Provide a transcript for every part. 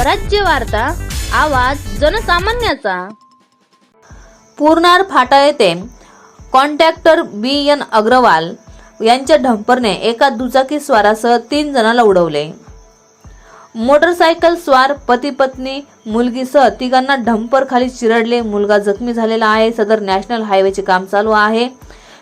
स्वराज्य वार्ता आवाज जनसामान्याचा. पूर्णार फाटा येथे कॉन्ट्रॅक्टर बी एन अग्रवाल यांच्या ढंपरने एका दुचाकी स्वारासह तीन जणांना उडवले. मोटरसायकल स्वार पती पत्नी मुलगीसह तिघांना ढंपर खाली चिरडले. मुलगा जखमी झालेला आहे. सदर नॅशनल हायवेचे काम चालू आहे.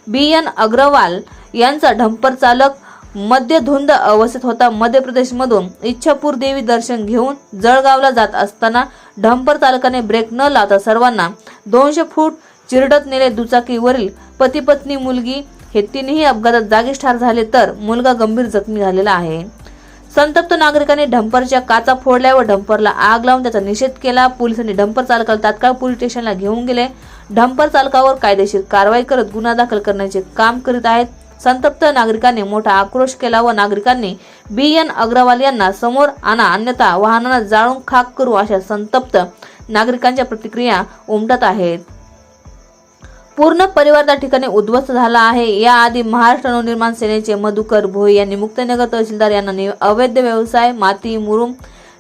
बी एन अग्रवाल यांचा ढंपर चालक मध्य धुंद अवस्थेत होता. मध्य प्रदेशमधून इच्छापूर देवी दर्शन घेऊन जळगावला जात असताना ढंपर चालकाने ब्रेक न लावता सर्वांना दोनशे फूट चिरडत नेले दुचाकीवरील पती पत्नी मुलगी. हे तिन्ही अपघातात जागीच ठार झाले तर मुलगा गंभीर जखमी झालेला आहे. संतप्त नागरिकांनी ढंपरच्या काचा फोडल्या व ढंपरला आग लावून त्याचा निषेध केला. पोलिसांनी ढंपर चालकाला तात्काळ पोलीस स्टेशनला घेऊन गेले. ढंपर चालकावर कायदेशीर कारवाई करत गुन्हा दाखल करण्याचे काम करीत आहेत. संतप्त नागरिकांनी मोठा आक्रोश केला व नागरिकांनी बी एन अग्रवाल यांना समोर आणा अन्यथा वाहनांना जाळून खाक करू अशा संतप्त नागरिकांच्या प्रतिक्रिया उमटत आहेत. पूर्ण परिवार त्या ठिकाणी उद्ध्वस्त झाला आहे. याआधी महाराष्ट्र नवनिर्माण सेनेचे मधुकर भोई यांनी मुक्तनगर तहसीलदार यांना अवैध व्यवसाय माती मुरुम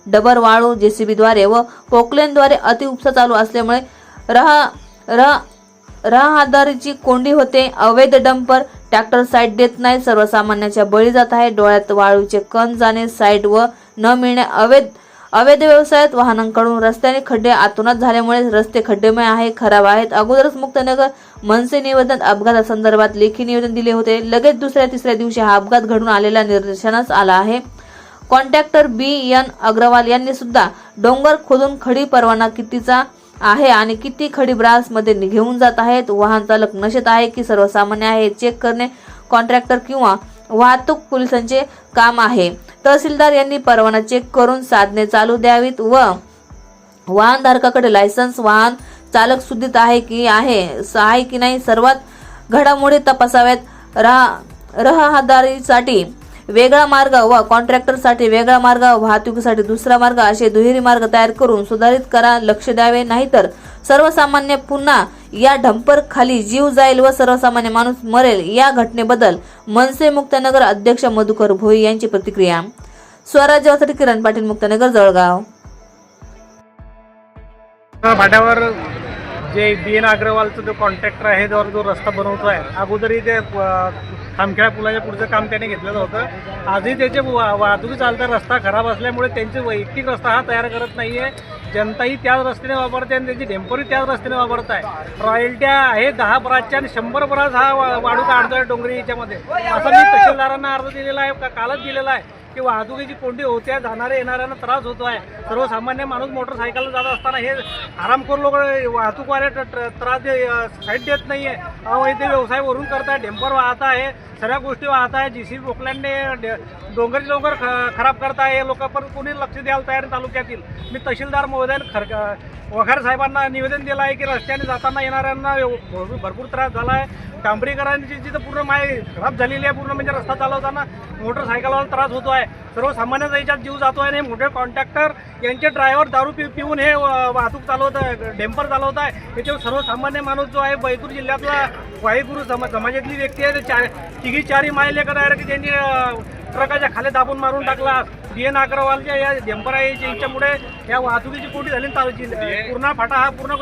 डबर वाळू जेसीबीद्वारे व पोकलेनद्वारे अतिउपसा चालू असल्यामुळे रहा रह रहदारीची कोंडी होते. अवैध डंपर ट्रॅक्टर साईड देत नाही. सर्वसामान्याच्या बळी जात आहे. डोळ्यात वाळूचे कण जाणे साईड व न मिळणे अवैध अवैध व्यवसायात वाहनांकडून रस्त्याने खड्डे आतोनात झाल्यामुळे रस्ते खड्डेमय आहे खराब आहेत. अगोदरच मुक्तनगर मनसे निवेदन अपघातासंदर्भात लेखी निवेदन दिले होते. लगेच दुसऱ्या तिसऱ्या दिवशी हा अपघात घडून आलेला निदर्शनास आला आहे. कॉन्ट्रॅक्टर बी. एन. अग्रवाल यांनी सुद्धा डोंगर खोदून खडी परवाना कितीचा आहे आणि किती खडी ब्रान्समध्ये घेऊन जात आहेत? वाहन चालक नशेत आहे की सर्वसामान्य आहे? चेक करणे कॉन्ट्रॅक्टर किंवा वाहतूक पोलिसांचे काम आहे. तहसीलदार यांनी परवाना चेक करून साधने चालू द्यावीत व वाहनधारकाकडे लायसन्स वाहन चालक सुद्धित आहे की आहे? आहे की नाही? सर्वात घडामोडी तपासाव्यात. रहा रहदारीसाठी वेगळा मार्ग व कॉन्ट्रॅक्टरसाठी वेगळा मार्ग वाहतुकीसाठी दुसरा मार्ग असे दुहेरी मार्ग तयार करून सुधारित करा लक्ष द्यावे. नाहीतर सर्वसामान्य पुन्हा या ढंपर खाली जीव जाईल व सर्वसामान्य माणूस मरेल. या घटनेबद्दल मनसे मुक्तनगर अध्यक्ष मधुकर भोई यांची प्रतिक्रिया. स्वराज्यासाठी किरण पाटील मुक्तनगर जळगाव. भाड्यावर जे बी एन अग्रवालचा जो कॉन्ट्रॅक्टर आहे जो रस्ता बनवतो आहे अगोदरही ते खामखेळा पुलाच्या पुढचं काम त्याने घेतलेलं होतं. आजही त्याचे वा- वाहतुकी चालता रस्ता खराब असल्यामुळे त्यांचे वैयक्तिक रस्ता हा तयार करत नाही आहे जनताही त्याच रस्त्याने वापरते आणि त्यांची डेम्परही त्याच रस्त्याने वापरत आहे रॉयल्ट्या आहे दहा बराचच्या आणि शंभर बराच हा वा- वाढू काढतोय डोंगरी याच्यामध्ये. असं मी तहसीलदारांना अर्ज दिलेला आहे का- कालच दिलेला आहे की वाहतुकीची कोंडी होत्या जाणाऱ्या येणाऱ्यांना त्रास होतो आहे सर्वसामान्य माणूस मोटरसायकल जात असताना हे आरामखोर लोक वाहतूकवाले त्रास दे साईड देत नाही आहे अवैध व्यवसाय वरून आहे डेंपर वाहत आहे सगळ्या गोष्टी वाहत आहे जी सी रोखल्याने डोंगर डोंगर ख- खराब करत आहे लोक पण कोणी लक्ष द्यायला तयार तालुक्यातील. मी तहसीलदार महोदयाने खर वखार साहेबांना निवेदन दिलं आहे की रस्त्याने जाताना येणाऱ्यांना भरपूर भरपूर त्रास झाला आहे डांबरीकरांची जिथं पूर्ण माय खराब झालेली आहे पूर्ण म्हणजे रस्ता चालवताना मोटरसायकलवर त्रास होतो आहे सर्वसामान्यांचा याच्यात जीव जातो आहे आणि हे मोठे कॉन्ट्रॅक्टर यांचे ड्रायव्हर दारू पि पिऊन हे वाहतूक चालवत आहे डेंपर चालवत आहे. याच्यावर सर्वसामान्य माणूस जो आहे बैतूर जिल्ह्यातला वाहेगुरु समा समाजातली व्यक्ती आहे. ते चार तिघी चारी मायलेकर आहे की त्यांनी ट्रकाच्या खाली दाबून मारून टाकला. डी एन अग्रवालच्या या डेंपर आहे याच्या याच्यामुळे या वाहतुकीची कोटी झाली तालु- पूर्ण फाटा हा पूर्ण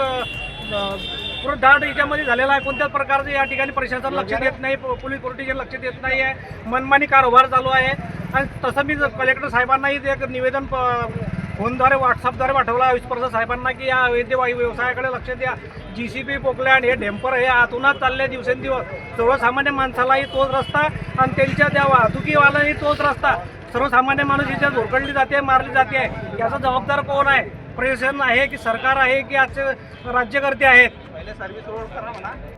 पूर्ण दाट याच्यामध्ये झालेला आहे. कोणत्याच प्रकारचं या ठिकाणी प्रशासन लक्ष देत नाही. पोलीस कोर्टीचे लक्ष देत नाही आहे मनमानी कारभार चालू आहे. आणि तसं मी जर कलेक्टर साहेबांनाही ते एक निवेदन प- फोनद्वारे व्हॉट्सअपद्वारे पाठवला विश्वप्रसाद साहेबांना की या अवैध वायू व्यवसायाकडे लक्ष द्या. जी सी पी पोकलँड हे डेम्पर हे आतूनच चालले दिवसेंदिवस. सर्वसामान्य माणसालाही तोच रस्ता आणि त्यांच्या त्या वाहतुकीवालाही तोच रस्ता. सर्वसामान्य माणूस इथे धोरकडली जाते मारली जाते. आहे याचा जबाबदार कोण आहे? प्रशासन आहे की सरकार आहे की आजचे राज्यकर्ते आहेत? पहिले करा म्हणा.